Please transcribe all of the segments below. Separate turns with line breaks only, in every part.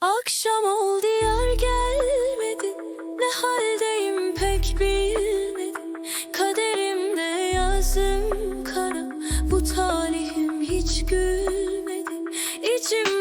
Akşam oldu yar gelmedi. Ne haldeyim pek bilmedim. Kaderimde yazım kara. Bu talihim hiç gülmedi. İçimde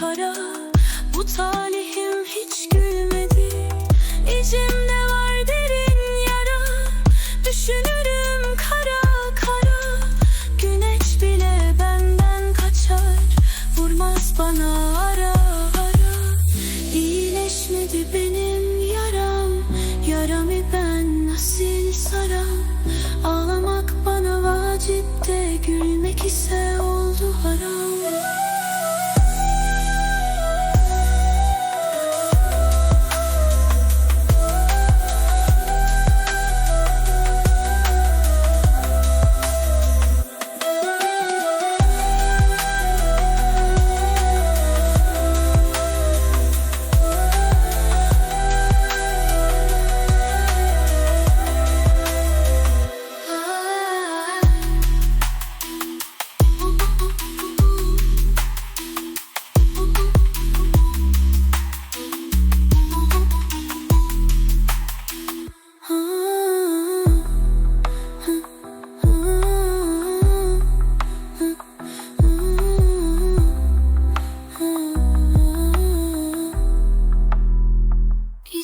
kara Bu talihim hiç gülmedi. İçimde var derin yara. Düşünürüm kara kara. Güneş bile benden kaçar. Vurmaz bana ara ara. İyileşmedi benim yaram. Yaramı ben nasıl saram. Ağlamak bana vacipte Gülmek ise oldu haram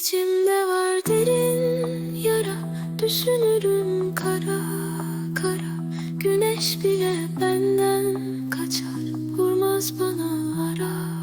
İçimde var derin yara Düşünürüm kara kara. Güneş bile benden kaçar Vurmaz bana ara.